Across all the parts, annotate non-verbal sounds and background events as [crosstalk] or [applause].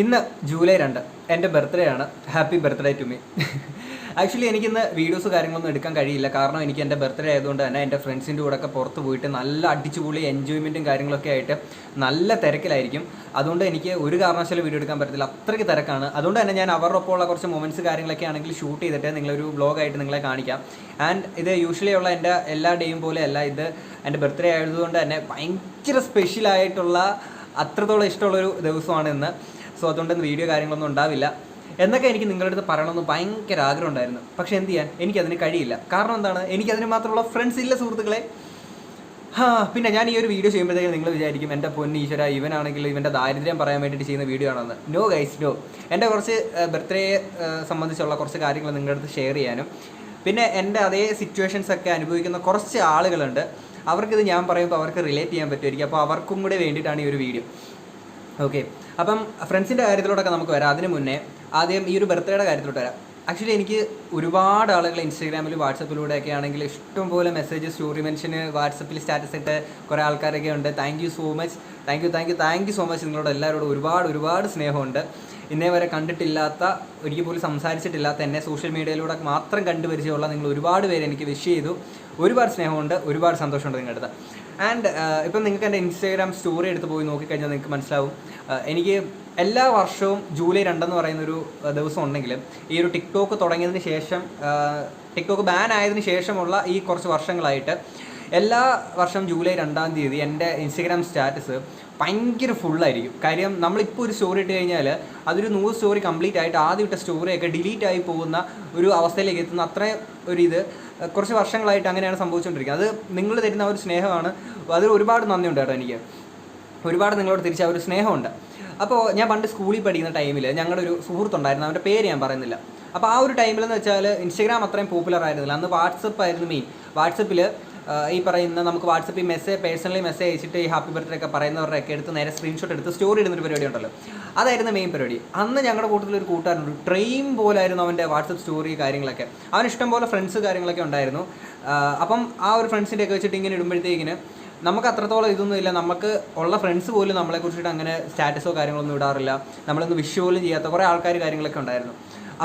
ഇന്ന് ജൂലൈ രണ്ട്. എന്റെ ബർത്ത്ഡേ ആണ്. Happy birthday to me actually എനിക്കിന്ന് വീഡിയോസ് കാര്യങ്ങളൊന്നും എടുക്കാൻ കഴിയില്ല. കാരണം എനിക്ക് എന്റെ ബർത്ത്ഡേ ആയതുകൊണ്ട് തന്നെ എന്റെ ഫ്രണ്ട്സിന്റെ കൂടെ ഒക്കെ പുറത്ത് പോയിട്ട് നല്ല അടിച്ചുപൊളി എൻജോയ്മെന്റും കാര്യങ്ങളൊക്കെ ആയിട്ട് നല്ല തിരക്കിലായിരിക്കും. അതുകൊണ്ട് എനിക്ക് ഒരു കാരണവശാലും വീഡിയോ എടുക്കാൻ പറ്റത്തില്ല. അത്രയ്ക്ക് തിരക്കാണ്. അതുകൊണ്ട് തന്നെ ഞാൻ അവരുടെ ഒപ്പമുള്ള കുറച്ച് മൊമെന്റ്സ് കാര്യങ്ങളൊക്കെ ആണെങ്കിൽ ഷൂട്ട് ചെയ്തിട്ട് നിങ്ങളൊരു ബ്ലോഗായിട്ട് നിങ്ങളെ കാണിക്കാം. ആൻഡ് ഇത് യൂഷ്വലി ഉള്ള എന്റെ എല്ലാ ഡേയും പോലെ അല്ല ഇത് എന്റെ ബർത്ത്ഡേ ആയതുകൊണ്ട് തന്നെ ഭയങ്കര സ്പെഷ്യലായിട്ടുള്ള അത്രത്തോളം ഇഷ്ടമുള്ളൊരു ദിവസമാണ് ഇന്ന്. സോ അതുകൊണ്ടൊന്നും വീഡിയോ കാര്യങ്ങളൊന്നും ഉണ്ടാവില്ല. എന്നൊക്കെ എനിക്ക് നിങ്ങളുടെ അടുത്ത് പറയണമെന്ന് ഭയങ്കര ആഗ്രഹം ഉണ്ടായിരുന്നു പക്ഷെ എന്ത് ചെയ്യാൻ? എനിക്കതിന് കഴിയില്ല. കാരണം എന്താണ്? എനിക്കതിന് മാത്രമുള്ള ഫ്രണ്ട്സ് ഇല്ല സുഹൃത്തുക്കളെ. പിന്നെ ഞാൻ ഈ ഒരു വീഡിയോ ചെയ്യുമ്പോഴത്തേക്കും നിങ്ങൾ വിചാരിക്കും എന്റെ പൊന്ന് ഈശ്വര ഇവനാണെങ്കിൽ ഇവന്റെ ദാരിദ്ര്യം പറയാൻ വേണ്ടിയിട്ട് ചെയ്യുന്ന വീഡിയോ ആണെന്ന്. നോ ഗൈസ് നോ എന്റെ കുറച്ച് ബർത്ത്ഡേ സംബന്ധിച്ചുള്ള കുറച്ച് കാര്യങ്ങൾ നിങ്ങളുടെ അടുത്ത് ഷെയർ ചെയ്യാനും പിന്നെ എന്റെ അതേ സിറ്റുവേഷൻസ് ഒക്കെ അനുഭവിക്കുന്ന കുറച്ച് ആളുകളുണ്ട്. അവർക്കിത് ഞാൻ പറയുമ്പോൾ അവർക്ക് റിലേറ്റ് ചെയ്യാൻ പറ്റുമായിരിക്കും. അപ്പോൾ അവർക്കും കൂടെ വേണ്ടിയിട്ടാണ് ഈ ഒരു വീഡിയോ ഓക്കെ അപ്പം ഫ്രണ്ട്സിന്റെ കാര്യത്തിലോട്ടൊക്കെ നമുക്ക് വരാം. അതിന് മുന്നേ ആദ്യം ഈ ഒരു ബർത്ത്ഡേയുടെ കാര്യത്തിലോട്ട് വരാം. ആക്ച്വലി എനിക്ക് ഒരുപാട് ആളുകൾ ഇൻസ്റ്റാഗ്രാമിൽ വാട്സപ്പിലൂടെ ഒക്കെ ആണെങ്കിൽ ഇഷ്ടംപോലെ മെസ്സേജ് സ്റ്റോറി മെൻഷൻ വാട്സപ്പിൽ സ്റ്റാറ്റസ് ഇട്ട് കുറേ ആൾക്കാരൊക്കെ ഉണ്ട്. Thank you so much thank you thank you thank you so much നിങ്ങളോട് എല്ലാവരോടും ഒരുപാട് ഒരുപാട് സ്നേഹമുണ്ട്. ഇന്നേ വരെ കണ്ടിട്ടില്ലാത്ത ഒരിക്കൽ പോലും സംസാരിച്ചിട്ടില്ലാത്ത എന്നെ സോഷ്യൽ മീഡിയയിലൂടെ മാത്രം കണ്ടുപരിചയമുള്ള നിങ്ങൾ ഒരുപാട് പേര് എനിക്ക് വിഷ് ചെയ്തു. ഒരുപാട് സ്നേഹമുണ്ട് ഒരുപാട് സന്തോഷമുണ്ട് നിങ്ങളുടെ ആൻഡ് ഇപ്പം നിങ്ങൾക്ക് എന്റെ ഇൻസ്റ്റാഗ്രാം സ്റ്റോറി എടുത്ത് പോയി നോക്കിക്കഴിഞ്ഞാൽ നിങ്ങൾക്ക് മനസ്സിലാവും. എനിക്ക് എല്ലാ വർഷവും ജൂലൈ രണ്ടെന്ന് പറയുന്നൊരു ആ, ദിവസം ഉണ്ടെങ്കിലും ഈ ഒരു ടിക്ടോക്ക് തുടങ്ങിയതിന് ശേഷം ടിക്ടോക്ക് ബാൻ ആയതിനു ശേഷമുള്ള ഈ കുറച്ച് വർഷങ്ങളായിട്ട് എല്ലാ വർഷം ജൂലൈ രണ്ടാം തീയതി എന്റെ ഇൻസ്റ്റഗ്രാം സ്റ്റാറ്റസ് ഭയങ്കര ഫുള്ളായിരിക്കും കാര്യം നമ്മളിപ്പോൾ ഒരു സ്റ്റോറി ഇട്ട് കഴിഞ്ഞാൽ അതൊരു നൂറ് സ്റ്റോറി കംപ്ലീറ്റ് ആയിട്ട് ആദ്യം ഇട്ട സ്റ്റോറിയൊക്കെ ഡിലീറ്റ് ആയി പോകുന്ന ഒരു അവസ്ഥയിലേക്ക് എത്തുന്ന അത്രയും ഒരു ഇത്. കുറച്ച് വർഷങ്ങളായിട്ട് അങ്ങനെയാണ് സംഭവിച്ചുകൊണ്ടിരിക്കുന്നത്. അത് നിങ്ങൾ തരുന്ന ഒരു സ്നേഹമാണ്. അതിൽ ഒരുപാട് നന്ദിയുണ്ട് കേട്ടോ എനിക്ക്. ഒരുപാട് നിങ്ങളോട് തിരിച്ച ആ ഒരു സ്നേഹമുണ്ട്. അപ്പോൾ ഞാൻ പണ്ട് സ്കൂളിൽ പഠിക്കുന്ന ടൈമിൽ ഞങ്ങളുടെ ഒരു സുഹൃത്തുണ്ടായിരുന്നു. അവന്റെ പേര് ഞാൻ പറയുന്നില്ല. അപ്പോൾ ആ ഒരു ടൈമിൽ എന്ന് വെച്ചാൽ ഇൻസ്റ്റാഗ്രാം അത്രയും പോപ്പുലർ ആയിരുന്നില്ല. അന്ന് വാട്സപ്പ് ആയിരുന്നു മെയിൻ വാട്സപ്പിൽ ഈ പറയുന്ന നമുക്ക് വാട്സപ്പിൽ മെസ്സേജ് പേഴ്സണലി മെസ്സേജ് അയച്ചിട്ട് ഈ ഹാപ്പി ബർത്ത്ഡേ ഒക്കെ പറയുന്നവരുടെ ഒക്കെ എടുത്ത് നേരെ സ്ക്രീൻഷോട്ട് എടുത്ത് സ്റ്റോറി ഇടുന്നൊരു പരിപാടി ഉണ്ടല്ലോ. അതായിരുന്നു മെയിൻ പരിപാടി. അന്ന് ഞങ്ങളുടെ കൂട്ടത്തിൽ ഒരു കൂട്ടുകാരുണ്ട് ട്രെയിൻ പോലായിരുന്നു അവന്റെ വാട്സപ്പ് സ്റ്റോറി കാര്യങ്ങളൊക്കെ. അവൻ ഇഷ്ടം പോലെ ഫ്രണ്ട്സ് കാര്യങ്ങളൊക്കെ ഉണ്ടായിരുന്നു. അപ്പം ആ ഒരു ഫ്രണ്ട്സിന്റെ ഒക്കെ വെച്ചിട്ട് ഇങ്ങനെ ഇടുമ്പോഴത്തേക്കിന് നമുക്ക് അത്രത്തോളം ഇതൊന്നും ഇല്ല. നമുക്ക് ഉള്ള ഫ്രണ്ട്സ് പോലും നമ്മളെ കുറിച്ചിട്ട് അങ്ങനെ സ്റ്റാറ്റസോ കാര്യങ്ങളൊന്നും ഇടാറില്ല. നമ്മളൊന്നും വിഷ് പോലും ചെയ്യാത്ത കുറേ ആൾക്കാർ കാര്യങ്ങളൊക്കെ ഉണ്ടായിരുന്നു.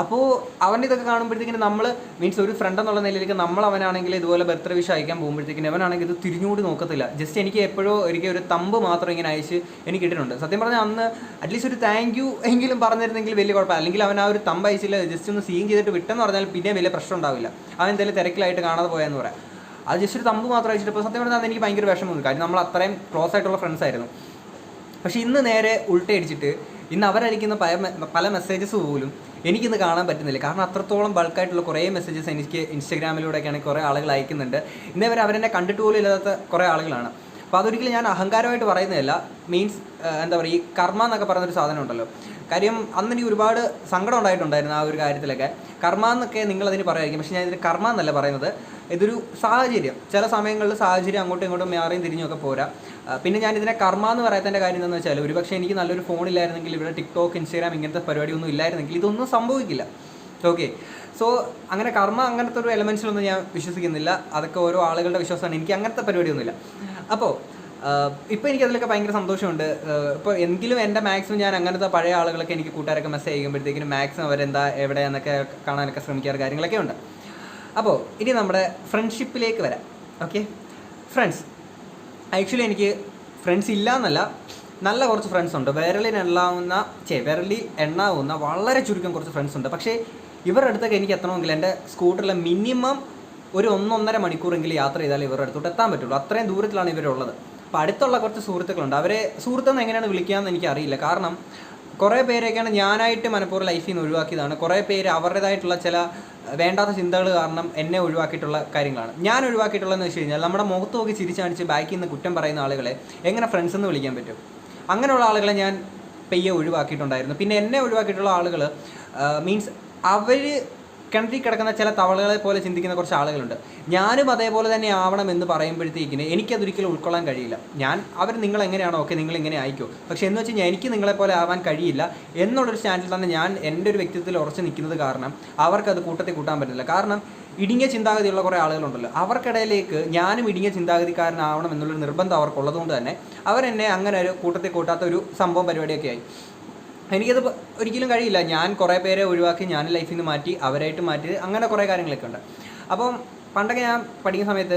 അപ്പോൾ അവൻ ഇതൊക്കെ കാണുമ്പോഴത്തേക്കിന് നമ്മൾ മീൻസ് ഒരു ഫ്രണ്ട് എന്നുള്ള നിലയിലേക്ക് നമ്മൾ അവനാണെങ്കിൽ ഇതുപോലെ ബർത്ത്ഡേ വിഷ് അയക്കാൻ പോകുമ്പോഴത്തേക്കിന് അവനാണെങ്കിൽ ഇത് തിരിഞ്ഞുകൂടി നോക്കത്തില്ല. ജസ്റ്റ് എനിക്ക് എപ്പോഴോ ഒരിക്കൽ ഒരു തമ്പ് മാത്രം ഇങ്ങനെ അയച്ച് എനിക്ക് ഇട്ടിട്ടുണ്ട്. സത്യം പറഞ്ഞാൽ അന്ന് അറ്റ്ലീസ്റ്റ് ഒരു താങ്ക് യു എങ്കിലും പറഞ്ഞിരുന്നെങ്കിൽ വലിയ കുഴപ്പമില്ല. അല്ലെങ്കിൽ അവൻ ആ ഒരു തമ്പ് അയച്ചില്ല ജസ്റ്റ് ഒന്ന് സീൻ ചെയ്തിട്ട് വിട്ടെന്ന് പറഞ്ഞാൽ പിന്നെ വലിയ പ്രശ്നം ഉണ്ടാവില്ല. അവൻ എന്തായാലും തിരക്കിലായിട്ട് കാണാതെ പോയെന്ന് പറയാം. അത് ജസ്റ്റ് ഒരു തമ്പ് മാത്രം അയച്ചിട്ട് ഇപ്പോൾ സത്യം പറഞ്ഞാൽ എനിക്ക് ഭയങ്കര വിഷമമുണ്ട് കാര്യം നമ്മൾ അത്രയും ക്ലോസ് ആയിട്ടുള്ള ഫ്രണ്ട്സ് ആയിരുന്നു. പക്ഷേ ഇന്ന് നേരെ ഉൾട്ടയടിച്ചിട്ട് ഇന്ന് അവരയക്കുന്ന പല പല മെസ്സേജസ് പോലും എനിക്കിന്ന് കാണാൻ പറ്റുന്നില്ല. കാരണം അത്രത്തോളം ബൾക്കായിട്ടുള്ള കുറേ മെസ്സേജസ് എനിക്ക് ഇൻസ്റ്റാഗ്രാമിലൂടെയൊക്കെയാണ് കുറേ ആളുകൾ അയക്കുന്നുണ്ട്. ഇന്നേ വരെ അവരെന്നെ കണ്ടിട്ട് പോലും ഇല്ലാത്ത കുറേ ആളുകളാണ്. അപ്പോൾ അതൊരിക്കലും ഞാൻ അഹങ്കാരമായിട്ട് പറയുന്നതല്ല. മീൻസ് എന്താ പറയുക ഈ കർമ്മ എന്നൊക്കെ പറയുന്നൊരു സാധനം ഉണ്ടല്ലോ. കാര്യം അന്ന് എനിക്ക് ഒരുപാട് സങ്കടം ഉണ്ടായിട്ടുണ്ടായിരുന്നു ആ ഒരു കാര്യത്തിലൊക്കെ. കർമ്മ എന്നൊക്കെ നിങ്ങളതിന് പറയുമായിരിക്കും പക്ഷേ ഞാൻ ഇതിന് കർമ്മ എന്നല്ല പറയുന്നത്. ഇതൊരു സാഹചര്യം. ചില സമയങ്ങളിൽ സാഹചര്യം അങ്ങോട്ടും ഇങ്ങോട്ടും മാറിയും തിരിഞ്ഞൊക്കെ പോരാ. പിന്നെ ഞാൻ ഇതിനെ കർമ്മ എന്ന് പറയാത്തതിന്റെ കാര്യം എന്താണെന്ന് വെച്ചാൽ ഒരുപക്ഷെ എനിക്ക് നല്ലൊരു ഫോൺ ഇല്ലായിരുന്നെങ്കിൽ ഇവിടെ ടിക്ടോക്ക് ഇൻസ്റ്റാഗ്രാം ഇങ്ങനത്തെ പരിപാടിയൊന്നും ഇല്ലായിരുന്നെങ്കിൽ ഇതൊന്നും സംഭവിക്കില്ല. ഓക്കെ സോ അങ്ങനെ കർമ്മ അങ്ങനത്തെ ഒരു എലമെൻസിലൊന്നും ഞാൻ വിശ്വസിക്കുന്നില്ല. അതൊക്കെ ഓരോ ആളുകളുടെ വിശ്വാസമാണ്. എനിക്ക് അങ്ങനത്തെ പരിപാടിയൊന്നുമില്ല. അപ്പോൾ ഇപ്പോൾ എനിക്ക് അതിലൊക്കെ ഭയങ്കര സന്തോഷമുണ്ട്. ഇപ്പോൾ എങ്കിലും എന്റെ മാക്സിമം ഞാൻ അങ്ങനത്തെ പഴയ ആളുകളൊക്കെ എനിക്ക് കൂട്ടുകാരൊക്കെ മെസ്സേജ് ചെയ്യുമ്പോഴത്തേക്കിനും മാക്സിമം അവരെന്താ എവിടെയെന്നൊക്കെ കാണാനൊക്കെ ശ്രമിക്കാറ് കാര്യങ്ങളൊക്കെ ഉണ്ട്. അപ്പോൾ ഇനി നമ്മുടെ ഫ്രണ്ട്ഷിപ്പിലേക്ക് വരാം. ഓക്കെ ഫ്രണ്ട്സ് ആക്ച്വലി എനിക്ക് ഫ്രണ്ട്സ് ഇല്ല എന്നല്ല നല്ല കുറച്ച് ഫ്രണ്ട്സ് ഉണ്ട്. വിരലിൽ എണ്ണാവുന്ന ചേ വിരലിൽ എണ്ണാവുന്ന വളരെ ചുരുക്കം കുറച്ച് ഫ്രണ്ട്സ് ഉണ്ട്. പക്ഷേ ഇവരുടെ അടുത്തൊക്കെ എനിക്ക് എത്തണമെങ്കിൽ എന്റെ സ്കൂട്ടറിൽ മിനിമം ഒരു ഒന്നൊന്നര മണിക്കൂറെങ്കിലും യാത്ര ചെയ്താലേ ഇവരുടെ അടുത്തോട്ട് എത്താൻ പറ്റുള്ളൂ. അത്രയും ദൂരത്തിലാണ് ഇവരുള്ളത്. അപ്പോൾ അടുത്തുള്ള കുറച്ച് സുഹൃത്തുക്കളുണ്ട്. അവരെ സുഹൃത്തെന്ന് എങ്ങനെയാണ് വിളിക്കുക എന്ന് എനിക്കറിയില്ല. കാരണം കുറേ പേരെയൊക്കെയാണ് ഞാനായിട്ട് മനഃപൂർവം ലൈഫിൽ നിന്ന് ഒഴിവാക്കിയതാണ്. കുറേ പേര് അവരുടേതായിട്ടുള്ള ചില വേണ്ടാത്ത ചിന്തകൾ കാരണം എന്നെ ഒഴിവാക്കിയിട്ടുള്ള കാര്യങ്ങളാണ്. ഞാൻ ഒഴിവാക്കിയിട്ടുള്ളതെന്ന് വെച്ച് കഴിഞ്ഞാൽ നമ്മുടെ മുഖത്ത് നോക്കി ചിരിച്ചു കാണിച്ച് ബാക്കിൽ നിന്ന് കുറ്റം പറയുന്ന ആളുകളെ എങ്ങനെ ഫ്രണ്ട്സ് എന്ന് വിളിക്കാൻ പറ്റും? അങ്ങനെയുള്ള ആളുകളെ ഞാൻ പെയ്യെ ഒഴിവാക്കിയിട്ടുണ്ടായിരുന്നു. പിന്നെ എന്നെ ഒഴിവാക്കിയിട്ടുള്ള ആളുകൾ മീൻസ് അവർ കിണറ്റിൽ കിടക്കുന്ന ചില തവളകളെ പോലെ ചിന്തിക്കുന്ന കുറച്ച് ആളുകളുണ്ട്. ഞാനും അതേപോലെ തന്നെ ആവണം എന്ന് പറയുമ്പോഴത്തേക്കിന് എനിക്കതൊരിക്കലും ഉൾക്കൊള്ളാൻ കഴിയില്ല. ഞാൻ അവർ നിങ്ങൾ എങ്ങനെയാണോ ഓക്കെ നിങ്ങൾ ഇങ്ങനെ ആയിക്കോ. പക്ഷേ എന്ന് വെച്ചാൽ എനിക്ക് നിങ്ങളെപ്പോലെ ആവാൻ കഴിയില്ല എന്നുള്ളൊരു സ്റ്റാൻഡിൽ തന്നെ ഞാൻ എന്റെ ഒരു വ്യക്തിത്വത്തിൽ ഉറച്ചു നിൽക്കുന്നത് കാരണം അവർക്കത് കൂട്ടത്തിൽ കൂട്ടാൻ പറ്റില്ല കാരണം ഇടുങ്ങിയ ചിന്താഗതിയുള്ള കുറേ ആളുകളുണ്ടല്ലോ. അവർക്കിടയിലേക്ക് ഞാനും ഇടുങ്ങിയ ചിന്താഗതിക്കാരനാവണം എന്നുള്ളൊരു നിർബന്ധം അവർക്കുള്ളതുകൊണ്ട് തന്നെ അവരെന്നെ അങ്ങനെ ഒരു കൂട്ടത്തിൽ കൂട്ടാത്ത ഒരു സംഭവം പരിപാടിയൊക്കെ ആയി. എനിക്കത് ഒരിക്കലും കഴിയില്ല. ഞാൻ കുറേ പേരെ ഒഴിവാക്കി ഞാൻ ലൈഫിൽ നിന്ന് മാറ്റി അവരായിട്ട് മാറ്റി അങ്ങനെ കുറേ കാര്യങ്ങളൊക്കെ ഉണ്ട്. അപ്പം പണ്ടൊക്കെ ഞാൻ പഠിക്കുന്ന സമയത്ത്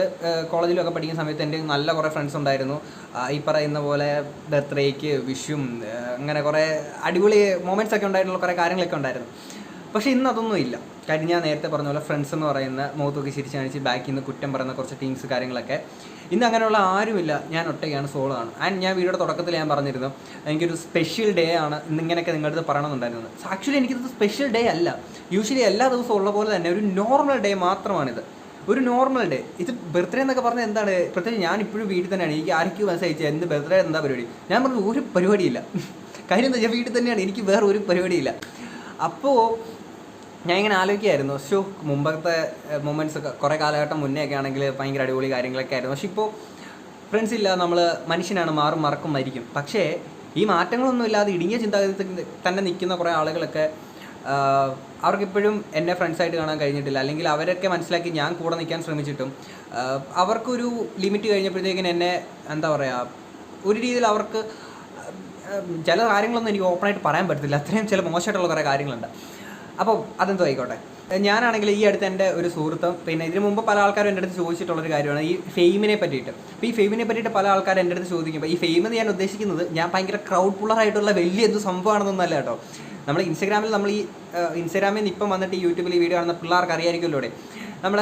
കോളേജിലൊക്കെ പഠിക്കുന്ന സമയത്ത് എന്റെ നല്ല കുറേ ഫ്രണ്ട്സ് ഉണ്ടായിരുന്നു. ഈ പറയുന്ന പോലെ ബർത്ത്ഡേക്ക് വിഷും അങ്ങനെ കുറേ അടിപൊളി മൊമെന്റ്സ് ഒക്കെ ഉണ്ടായിട്ടുള്ള കുറേ കാര്യങ്ങളൊക്കെ ഉണ്ടായിരുന്നു. പക്ഷേ ഇന്ന് അതൊന്നും ഇല്ല. കാര്യം ഞാൻ നേരത്തെ പറഞ്ഞ പോലെ ഫ്രണ്ട്സ് എന്ന് പറയുന്ന മുഖത്തൊക്കെ ചിരിച്ച് കാണിച്ച് ബാക്കിൽ നിന്ന് കുറ്റം പറയുന്ന കുറച്ച് ടീംസ് കാര്യങ്ങളൊക്കെ. ഇന്ന് അങ്ങനെയുള്ള ആരുമില്ല. ഞാൻ ഒറ്റയ്ക്കാണ് സോളോ ആണ് ആൻഡ് ഞാൻ വീഡിയോയുടെ തുടക്കത്തിൽ ഞാൻ പറഞ്ഞിരുന്നു എനിക്കൊരു സ്പെഷ്യൽ ഡേ ആണ് ഇന്ന് ഇങ്ങനെയൊക്കെ നിങ്ങളുടെ അടുത്ത് പറയണമെന്നുണ്ടായിരുന്നത് ആക്ച്വലി എനിക്കിത് സ്പെഷ്യൽ ഡേ അല്ല. യൂഷ്വലി എല്ലാ ദിവസവും ഉള്ള പോലെ തന്നെ ഒരു നോർമൽ ഡേ മാത്രമാണിത്. ഒരു നോർമൽ ഡേ ഇത് ബർത്ത്ഡേ എന്നൊക്കെ പറഞ്ഞാൽ എന്താണ്? പ്രത്യേകിച്ച് ഞാൻ ഇപ്പോഴും വീട്ടിൽ തന്നെയാണ്. എനിക്ക് ആർക്കും മെസ്സേജ് എന്ത് ബർത്ത്ഡേ എന്താ പരിപാടി? ഞാൻ പറഞ്ഞു ഒരു പരിപാടിയില്ല. കാര്യം എന്താ ഞാൻ വീട്ടിൽ തന്നെയാണ്. എനിക്ക് വേറെ ഒരു പരിപാടിയില്ല. അപ്പോൾ ഞാൻ ഇങ്ങനെ ആലോചിക്കുകയായിരുന്നു. ഷോ മുമ്പത്തെ മൊമെന്റ്സ് ഒക്കെ കുറേ കാലഘട്ടം മുന്നേ ഒക്കെ ആണെങ്കിൽ ഭയങ്കര അടിപൊളി കാര്യങ്ങളൊക്കെ ആയിരുന്നു. പക്ഷെ ഇപ്പോൾ ഫ്രണ്ട്സ് ഇല്ല നമ്മൾ മനുഷ്യനാണ് മാറും മറക്കും മരിക്കും. പക്ഷേ ഈ മാറ്റങ്ങളൊന്നും ഇല്ലാതെ ഇടുങ്ങിയ ചിന്താഗതി തന്നെ നിൽക്കുന്ന കുറേ ആളുകളൊക്കെ അവർക്ക് അവർക്കിപ്പോഴും എന്നെ ഫ്രണ്ട്സായിട്ട് കാണാൻ കഴിഞ്ഞിട്ടില്ല. അല്ലെങ്കിൽ അവരൊക്കെ മനസ്സിലാക്കി ഞാൻ കൂടെ നിൽക്കാൻ ശ്രമിച്ചിട്ടും അവർക്കൊരു ലിമിറ്റ് കഴിഞ്ഞപ്പോഴത്തേക്കിന് എന്നെ എന്താ പറയുക ഒരു രീതിയിൽ അവർക്ക് ചില കാര്യങ്ങളൊന്നും എനിക്ക് ഓപ്പണായിട്ട് പറയാൻ പറ്റത്തില്ല. അത്രയും ചില മോശമായിട്ടുള്ള കുറേ കാര്യങ്ങളുണ്ട്. അപ്പോൾ അതെന്തോ ആയിക്കോട്ടെ. ഞാനാണെങ്കിൽ ഈ അടുത്ത് എന്റെ ഒരു സുഹൃത്തും പിന്നെ ഇതിനു മുമ്പ് പല ആൾക്കാരും എന്റെ അടുത്ത് ചോദിച്ചിട്ടുള്ളൊരു കാര്യമാണ് ഈ ഫെയിമിനെ പറ്റിയിട്ട്. അപ്പോൾ ഈ ഫെയിമിനെ പറ്റിയിട്ട് പല ആൾക്കാരും എന്റെ അടുത്ത് ചോദിക്കുമ്പോൾ ഈ ഫെയിം എന്ന് ഞാൻ ഉദ്ദേശിക്കുന്നത് ഞാൻ ഭയങ്കര ക്രൗഡ് പുള്ളറായിട്ടുള്ള വലിയ എന്ത് സംഭവമാണെന്നൊന്നല്ല കേട്ടോ. നമ്മൾ ഇൻസ്റ്റാഗ്രാമിൽ നമ്മൾ ഈ ഇൻസ്റ്റാഗ്രാമിൽ നിന്ന് ഇപ്പം വന്നിട്ട് യൂട്യൂബിൽ ഈ വീഡിയോ കാണുന്ന പിള്ളേർക്ക് അറിയായിരിക്കുമല്ലോ നമ്മൾ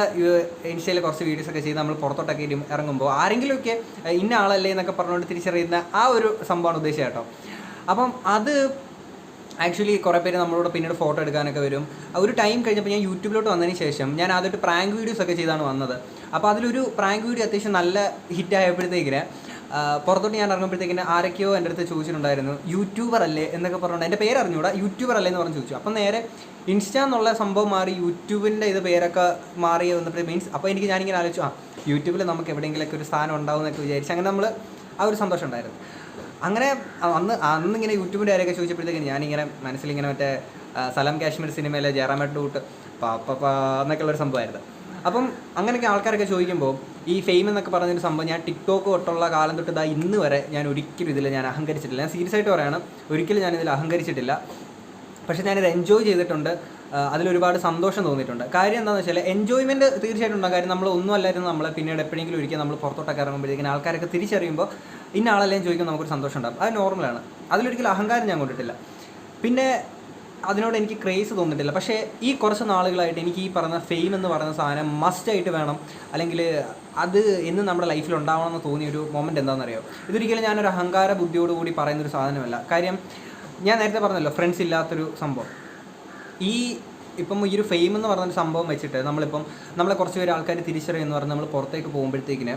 ഇൻസ്റ്റയിൽ കുറച്ച് വീഡിയോസ് ഒക്കെ ചെയ്ത് നമ്മൾ പുറത്തോട്ടൊക്കെ ഇറങ്ങുമ്പോൾ ആരെങ്കിലുമൊക്കെ ഇന്ന ആളല്ലേ എന്നൊക്കെ പറഞ്ഞുകൊണ്ട് തിരിച്ചറിയുന്ന ആ ഒരു സംഭവമാണ് ഉദ്ദേശിച്ചത് കേട്ടോ. അപ്പം അത് ആക്ച്വലി കുറേ പേര് നമ്മളോട് പിന്നീട് ഫോട്ടോ എടുക്കാനൊക്കെ വരും. ഒരു ടൈം കഴിഞ്ഞപ്പോൾ ഞാൻ യൂട്യൂബിലോട്ട് വന്നതിന് ശേഷം ഞാൻ ആദ്യമായിട്ട് പ്രാങ്ക് വീഡിയോസ് ഒക്കെ ചെയ്താണ് വന്നത്. അപ്പോൾ അതിലൊരു പ്രാങ്ക് വീഡിയോ അത്യാവശ്യം നല്ല ഹിറ്റ് ആയപ്പോഴത്തേക്കിന് പുറത്തോട്ട് ഞാൻ ഇറങ്ങുമ്പോഴത്തേക്കിന് ആരൊക്കെയോ എന്റെ അടുത്ത് ചോദിച്ചിട്ടുണ്ടായിരുന്നു യൂട്യൂബർ അല്ലേ? എന്നൊക്കെ പറഞ്ഞുകൊണ്ട് എന്റെ പേര് അറിഞ്ഞൂടാ യൂട്യൂബർ അല്ലേ? എന്ന് പറഞ്ഞ് ചോദിച്ചു. അപ്പം നേരെ ഇൻസ്റ്റ എന്നുള്ള സംഭവം മാറി യൂട്യൂബിന്റെ ഇത് പേരൊക്കെ മാറി വന്നപ്പോൾ മീൻസ് അപ്പോൾ എനിക്ക് ഞാനിങ്ങനെ ആലോചിച്ചു ആ യൂട്യൂബിൽ നമുക്ക് എവിടെയെങ്കിലുമൊക്കെ ഒരു സ്ഥാനം ഉണ്ടാവും എന്നൊക്കെ വിചാരിച്ചു അങ്ങനെ നമ്മൾ ആ ഒരു സന്തോഷം ഉണ്ടായിരുന്നു. അങ്ങനെ അന്ന് അന്ന് ഇങ്ങനെ യൂട്യൂബിന്റെ കാര്യമൊക്കെ ചോദിച്ചപ്പോഴത്തേക്കും ഞാനിങ്ങനെ മനസ്സിലിങ്ങനെ മറ്റേ സലം കാശ്മീർ സിനിമയിലെ ജയറാമേട്ട് ഡൂട്ട് പാപ്പ എന്നൊക്കെയുള്ള ഒരു സംഭവമായിരുന്നു. അപ്പം അങ്ങനെയൊക്കെ ആൾക്കാരൊക്കെ ചോദിക്കുമ്പോൾ ഈ ഫെയിം എന്നൊക്കെ പറഞ്ഞൊരു സംഭവം ഞാൻ ടിക്ടോക്ക് തൊട്ടുള്ള കാലം തൊട്ട് ഇതാ ഇന്ന് വരെ ഞാൻ ഒരിക്കലും ഇതിൽ ഞാൻ അഹങ്കരിച്ചിട്ടില്ല. ഞാൻ സീരിയസ് ആയിട്ട് പറയാണ് ഒരിക്കലും ഞാൻ ഇതിൽ അഹങ്കരിച്ചിട്ടില്ല. പക്ഷേ ഞാനിത് എൻജോയ് ചെയ്തിട്ടുണ്ട്. അതിലൊരുപാട് സന്തോഷം തോന്നിയിട്ടുണ്ട്. കാര്യം എന്താണെന്ന് വെച്ചാൽ എൻജോയ്മെന്റ് തീർച്ചയായിട്ടും ഉണ്ടാകും. കാര്യം നമ്മൾ ഒന്നും അല്ലായിരുന്നു നമ്മളെ പിന്നീട് എപ്പോഴെങ്കിലും ഒരിക്കൽ നമ്മൾ പുറത്തോട്ടൊക്കെ ഇറങ്ങുമ്പോഴത്തേക്കും ആൾക്കാരൊക്കെ തിരിച്ചറിയുമ്പോൾ ഇന്ന ആളല്ലേ ചോദിക്കാൻ നമുക്കൊരു സന്തോഷം ഉണ്ടാകും അത് നോർമലാണ് അതിലൊരിക്കലും അഹങ്കാരം ഞാൻ കൊണ്ടിട്ടില്ല. പിന്നെ അതിനോട് എനിക്ക് ക്രേസ് തോന്നിയിട്ടില്ല. പക്ഷേ ഈ കുറച്ച് നാളുകളായിട്ട് എനിക്ക് ഈ പറഞ്ഞ ഫെയിം എന്ന് പറയുന്ന സാധനം മസ്റ്റ് ആയിട്ട് വേണം. അല്ലെങ്കിൽ അത് എന്ന് നമ്മുടെ ലൈഫിൽ ഉണ്ടാവണം എന്ന് തോന്നിയ ഒരു മൊമെന്റ് എന്താണെന്നറിയോ? ഇതൊരിക്കലും ഞാനൊരു അഹങ്കാര ബുദ്ധിയോട് കൂടി പറയുന്നൊരു സാധനമല്ല. കാര്യം ഞാൻ നേരത്തെ പറഞ്ഞല്ലോ ഫ്രണ്ട്സ് ഇല്ലാത്തൊരു സംഭവം. ഈ ഇപ്പം ഈ ഒരു ഫെയിം എന്ന് പറഞ്ഞൊരു സംഭവം വെച്ചിട്ട് നമ്മളിപ്പം നമ്മളെ കുറച്ച് പേര് ആൾക്കാർ തിരിച്ചറിയുമെന്ന് പറഞ്ഞ് നമ്മൾ പുറത്തേക്ക് പോകുമ്പോഴത്തേക്കിന്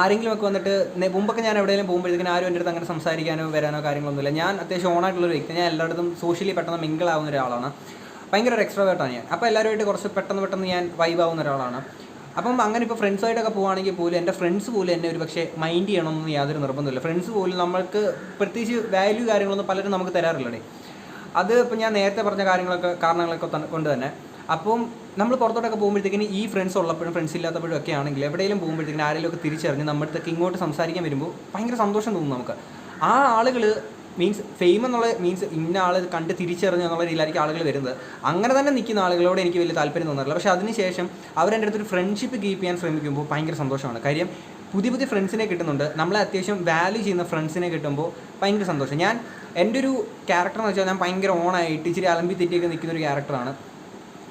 ആരെങ്കിലും ഒക്കെ വന്നിട്ട് മുമ്പൊക്കെ ഞാൻ എവിടെയെങ്കിലും പോകുമ്പോഴത്തേക്കും ആരും എന്റെ അടുത്ത് അങ്ങനെ സംസാരിക്കാനോ വരാനോ കാര്യങ്ങളൊന്നുമില്ല. ഞാൻ അത്യാവശ്യം ഓണായിട്ടുള്ളൊരു വ്യക്തി. ഞാൻ എല്ലായിടത്തും സോഷ്യലി പെട്ടെന്ന് മിങ്കിൾ ആവുന്ന ഒരാളാണ്. ഭയങ്കര ഒരു എക്സ്ട്രോവേർട്ടാണ് ഞാൻ. അപ്പോൾ എല്ലാവരുമായിട്ട് കുറച്ച് പെട്ടെന്ന് പെട്ടെന്ന് ഞാൻ വൈബ് ആവുന്ന ഒരാളാണ്. അപ്പം അങ്ങനെ ഇപ്പോൾ ഫ്രണ്ട്സായിട്ടൊക്കെ പോവുകയാണെങ്കിൽ പോലും എന്റെ ഫ്രണ്ട്സ് പോലും എന്നെ ഒരു പക്ഷേ മൈൻഡ് ചെയ്യണമെന്ന് യാതൊരു നിർബന്ധമില്ല ഫ്രണ്ട്സ് പോലും നമ്മൾക്ക് പ്രത്യേകിച്ച് വാല്യൂ കാര്യങ്ങളൊന്നും പലരും നമുക്ക് തരാറില്ലേ അത് ഇപ്പം ഞാൻ നേരത്തെ പറഞ്ഞ കാര്യങ്ങളൊക്കെ കാരണങ്ങളൊക്കെ കൊണ്ട് തന്നെ. അപ്പം നമ്മൾ പുറത്തോട്ടൊക്കെ പോകുമ്പോഴത്തേക്കിന് ഈ ഫ്രണ്ട്സ് ഉള്ളപ്പോഴും ഫ്രണ്ട്സ് ഇല്ലാത്തപ്പോഴും ഒക്കെ ആണെങ്കിൽ എവിടെയെങ്കിലും പോകുമ്പോഴത്തേക്കിന് ആരെങ്കിലും ഒക്കെ തിരിച്ചറിഞ്ഞ് നമ്മുടെ ഇങ്ങോട്ട് സംസാരിക്കാൻ വരുമ്പോൾ ഭയങ്കര സന്തോഷം തോന്നും നമുക്ക്. ആ ആളുകൾ മീൻസ് ഫെയിം എന്നുള്ള മീൻസ് ഇന്ന ആൾ കണ്ട് തിരിച്ചറിഞ്ഞ് എന്നുള്ള രീതിയിലായിരിക്കും ആളുകൾ വരുന്നത്. അങ്ങനെ തന്നെ നിൽക്കുന്ന ആളുകളോട് എനിക്ക് വലിയ താല്പര്യം തോന്നാറില്ല. പക്ഷേ അതിനുശേഷം അവരെന്റെ അടുത്തൊരു ഫ്രണ്ട്ഷിപ്പ് കീപ്പ് ചെയ്യാൻ ശ്രമിക്കുമ്പോൾ ഭയങ്കര സന്തോഷമാണ്. കാര്യം പുതിയ പുതിയ ഫ്രണ്ട്സിനെ കിട്ടുന്നുണ്ട്. നമ്മളെ അത്യാവശ്യം വാല്യൂ ചെയ്യുന്ന ഫ്രണ്ട്സിനെ കിട്ടുമ്പോൾ ഭയങ്കര സന്തോഷം. ഞാൻ എന്റെ ഒരു ക്യാരക്ടർ എന്ന് വെച്ചാൽ ഞാൻ ഭയങ്കര ഓണായിട്ട് ഇച്ചിരി അലമ്പി തെറ്റിയൊക്കെ നിൽക്കുന്ന ഒരു ക്യാരക്ടറാണ്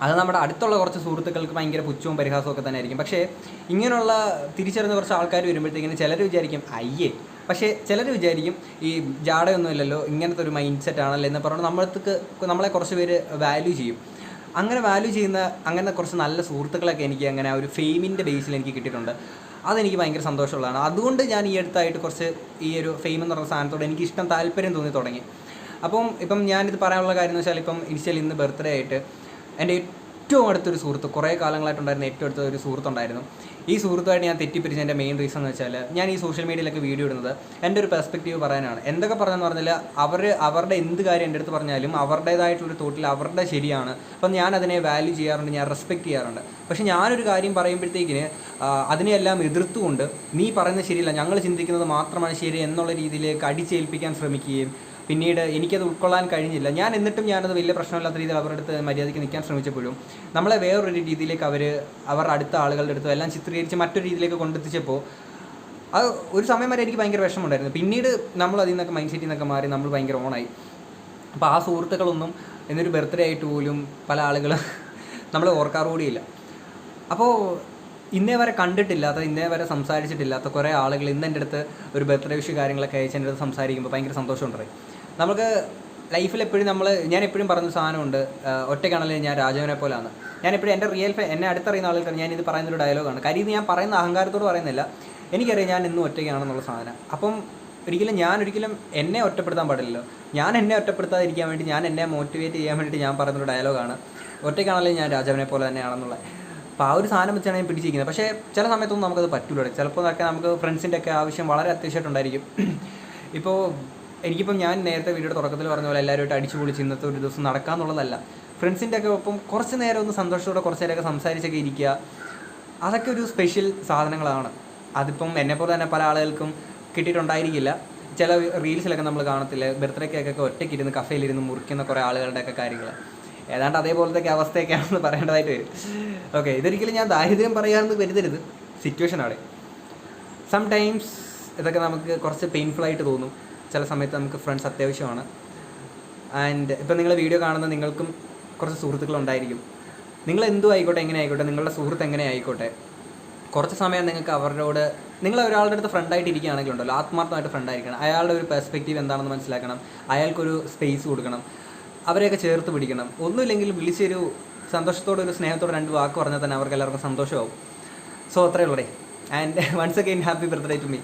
അത് നമ്മുടെ അടുത്തുള്ള കുറച്ച് സുഹൃത്തുക്കൾക്ക് ഭയങ്കര പുച്ഛവും പരിഹാസവും ഒക്കെ തന്നെ ആയിരിക്കും പക്ഷേ ഇങ്ങനെയുള്ള തിരിച്ചറിഞ്ഞ കുറച്ച് ആൾക്കാർ വരുമ്പോഴത്തേക്കിന് ചിലർ വിചാരിക്കും അയ്യേ! പക്ഷേ ചിലർ വിചാരിക്കും ഈ ജാടയൊന്നുമില്ലല്ലോ ഇങ്ങനത്തെ ഒരു മൈൻഡ് സെറ്റ് ആണല്ലോ എന്ന് പറഞ്ഞ് നമ്മൾക്ക് നമ്മളെ കുറച്ച് പേര് വാല്യൂ ചെയ്യും. അങ്ങനെ വാല്യൂ ചെയ്യുന്ന അങ്ങനെ കുറച്ച് നല്ല സുഹൃത്തുക്കളൊക്കെ എനിക്ക് അങ്ങനെ ഒരു ഫെയിമിന്റെ ബേസിൽ എനിക്ക് കിട്ടിയിട്ടുണ്ട്. അതെനിക്ക് ഭയങ്കര സന്തോഷമുള്ളതാണ്. അതുകൊണ്ട് ഞാൻ ഈ അടുത്തായിട്ട് കുറച്ച് ഈ ഒരു ഫെയിം എന്ന് പറഞ്ഞ സാധനത്തോട് എനിക്ക് ഇഷ്ടം താല്പര്യം തോന്നി തുടങ്ങി. അപ്പം ഇപ്പം ഞാനിത് പറയാനുള്ള കാര്യം എന്ന് വെച്ചാൽ ഇപ്പം ഇനിഷ്യൽ ഇന്ന് ബർത്ത്ഡേ ആയിട്ട് എന്റെ ഏറ്റവും അടുത്തൊരു സുഹൃത്ത് കുറേ കാലങ്ങളായിട്ടുണ്ടായിരുന്ന ഏറ്റവും അടുത്ത ഒരു സുഹൃത്തുണ്ടായിരുന്നു. ഈ സുഹൃത്തുമായിട്ട് ഞാൻ തെറ്റിപ്പിരിച്ച എന്റെ മെയിൻ റീസൺ എന്ന് വെച്ചാൽ ഞാൻ ഈ സോഷ്യൽ മീഡിയയിലൊക്കെ വീഡിയോ ഇടുന്നത് എന്റെ ഒരു പെർസ്പെക്റ്റീവ് പറയാനാണ്. എന്തൊക്കെ പറഞ്ഞെന്ന് പറഞ്ഞാൽ അവർ അവരുടെ എന്ത് കാര്യം എന്റെ അടുത്ത് പറഞ്ഞാലും അവരുടേതായിട്ടുള്ളൊരു തോട്ടിൽ അവരുടെ ശരിയാണ്. അപ്പം ഞാൻ അതിനെ വാല്യൂ ചെയ്യാറുണ്ട് ഞാൻ റെസ്പെക്റ്റ് ചെയ്യാറുണ്ട്. പക്ഷേ ഞാനൊരു കാര്യം പറയുമ്പോഴത്തേക്കിന് അതിനെയെല്ലാം എതിർത്തുകൊണ്ട് നീ പറയുന്നത് ശരിയല്ല ഞങ്ങൾ ചിന്തിക്കുന്നത് മാത്രമാണ് ശരി എന്നുള്ള രീതിയിലേക്ക് അടിച്ചേൽപ്പിക്കാൻ ശ്രമിക്കുകയും പിന്നീട് എനിക്കത് ഉൾക്കൊള്ളാൻ കഴിഞ്ഞില്ല. ഞാൻ എന്നിട്ടും ഞാനത് വലിയ പ്രശ്നമില്ലാത്ത രീതിയിൽ അവരുടെ അടുത്ത് മര്യാദയ്ക്ക് നിൽക്കാൻ ശ്രമിച്ചപ്പോഴും നമ്മളെ വേറൊരു രീതിയിലേക്ക് അവർ അവരുടെ അടുത്ത ആളുകളുടെ അടുത്തും എല്ലാം ചിത്രീകരിച്ച് മറ്റൊരു രീതിയിലേക്ക് കൊണ്ടെത്തിച്ചപ്പോൾ അത് ഒരു സമയം വരെ എനിക്ക് ഭയങ്കര വിഷമമുണ്ടായിരുന്നു. പിന്നീട് നമ്മൾ അതിൽ നിന്നൊക്കെ മൈൻഡ് സെറ്റിൽ നിന്നൊക്കെ മാറി നമ്മൾ ഭയങ്കര ഓണായി അപ്പോൾ ആ സുഹൃത്തുക്കളൊന്നും എന്നൊരു ബർത്ത്ഡേ ആയിട്ട് പോലും പല ആളുകൾ [laughs] നമ്മൾ ഓർക്കാറുകൂടിയില്ല അപ്പോൾ ഇന്നേ വരെ കണ്ടിട്ടില്ലാത്ത ഇന്നേ വരെ സംസാരിച്ചിട്ടില്ലാത്ത കുറേ ആളുകൾ ഇന്ന് എന്റെ അടുത്ത് ഒരു ബർത്ത്ഡേ വിഷയ കാര്യങ്ങളൊക്കെ അയച്ച് എന്റെ അടുത്ത് സംസാരിക്കുമ്പോൾ ഭയങ്കര സന്തോഷമുണ്ട് നമുക്ക് ലൈഫിൽ എപ്പോഴും നമ്മൾ ഞാൻ എപ്പോഴും പറഞ്ഞ സാധനമുണ്ട് ഒറ്റയ്ക്കാണെങ്കിലും ഞാൻ രാജാവിനെ പോലാണ് ഞാൻ എപ്പോഴും എന്റെ റിയൽ എന്നെ അടുത്തറിയുന്ന ആളുകൾക്ക് ഞാൻ ഇത് പറയുന്നൊരു ഡയലോഗാണ് കാര്യം ഇത് ഞാൻ പറയുന്ന അഹങ്കാരത്തോട് പറയുന്നില്ല. എനിക്കറിയാം ഞാൻ ഇന്നും ഒറ്റയ്ക്കാണെന്നുള്ള സാധനം. അപ്പം ഒരിക്കലും ഞാൻ ഒരിക്കലും എന്നെ ഒറ്റപ്പെടുത്താൻ പാടില്ലല്ലോ. ഞാൻ എന്നെ ഒറ്റപ്പെടുത്താതിരിക്കാൻ വേണ്ടി ഞാൻ എന്നെ മോട്ടിവേറ്റ് ചെയ്യാൻ വേണ്ടിയിട്ട് ഞാൻ പറയുന്നൊരു ഡയലോഗാണ് ഒറ്റയ്ക്കാണെങ്കിലും ഞാൻ രാജാവിനെ പോലെ തന്നെയാണെന്നുള്ളത് അപ്പോൾ ആ ഒരു സാധനം വെച്ചാണ് ഞാൻ പിടിച്ചിരിക്കുന്നത്. പക്ഷേ ചില സമയത്തൊന്നും നമുക്കത് പറ്റൂലോ ചിലപ്പോൾ നമുക്ക് ഫ്രണ്ട്സിന്റെ ഒക്കെ ആവശ്യം വളരെ അത്യാവശ്യമായിട്ടുണ്ടായിരിക്കും [clears throat] ഇപ്പോൾ എനിക്കിപ്പം ഞാൻ നേരത്തെ വീഡിയോയുടെ തുടക്കത്തിൽ പറഞ്ഞ പോലെ എല്ലാവരുമായിട്ട് അടിച്ചു പൊളിച്ച് ഇന്നത്തെ ഒരു ദിവസം നടക്കാന്നുള്ളതല്ല. ഫ്രണ്ട്സിന്റെ ഒക്കെ ഒപ്പം കുറച്ച് നേരം ഒന്ന് സന്തോഷത്തോടെ കുറച്ച് നേരമൊക്കെ സംസാരിച്ചൊക്കെ ഇരിക്കുക അതൊക്കെ ഒരു സ്പെഷ്യൽ സാധനങ്ങളാണ്. അതിപ്പം എന്നെപ്പോലെ തന്നെ പല ആളുകൾക്കും കിട്ടിയിട്ടുണ്ടായിരിക്കില്ല. ചില റീൽസിലൊക്കെ നമ്മൾ കാണത്തില്ല ബർത്ത്ഡേ കേക്കൊക്കെ ഒറ്റയ്ക്കിരുന്ന് കഫയിലിരുന്ന് മുറിക്കുന്ന കുറേ ആളുകളുടെയൊക്കെ കാര്യങ്ങൾ. ഏതാണ്ട് അതേപോലത്തെ അവസ്ഥയൊക്കെയാണെന്ന് പറയേണ്ടതായിട്ട് വരും. ഓക്കെ ഇതൊരിക്കലും ഞാൻ ദാരിദ്ര്യം പറയാമെന്ന് കരുതരുത്. സിറ്റുവേഷൻ അവിടെ സം ടൈംസ് ഇതൊക്കെ നമുക്ക് കുറച്ച് പെയിൻഫുൾ ആയിട്ട് തോന്നും. ചില സമയത്ത് നമുക്ക് ഫ്രണ്ട്സ് അത്യാവശ്യമാണ്. ആൻഡ് ഇപ്പം നിങ്ങൾ വീഡിയോ കാണുന്ന നിങ്ങൾക്കും കുറച്ച് സുഹൃത്തുക്കളുണ്ടായിരിക്കും നിങ്ങൾ എന്തു ആയിക്കോട്ടെ എങ്ങനെ ആയിക്കോട്ടെ നിങ്ങളുടെ സുഹൃത്ത് എങ്ങനെ ആയിക്കോട്ടെ കുറച്ച് സമയം നിങ്ങൾക്ക് അവരോട് നിങ്ങൾ ഒരാളുടെ അടുത്ത് ഫ്രണ്ടായിട്ട് ഇരിക്കുകയാണെങ്കിൽ ഉണ്ടല്ലോ ആത്മാർത്ഥമായിട്ട് ഫ്രണ്ടായിരിക്കണം അയാളുടെ ഒരു പെർസ്പെക്റ്റീവ് എന്താണെന്ന് മനസ്സിലാക്കണം. അയാൾക്കൊരു സ്പേസ് കൊടുക്കണം. അവരെയൊക്കെ ചേർത്ത് പിടിക്കണം. ഒന്നുമില്ലെങ്കിൽ വിളിച്ചൊരു സന്തോഷത്തോടെ ഒരു സ്നേഹത്തോടെ രണ്ട് വാക്ക് പറഞ്ഞാൽ തന്നെ അവർക്ക് എല്ലാവർക്കും സന്തോഷമാവും. സോ അത്രേ ഉള്ളൂ and once again happy birthday to me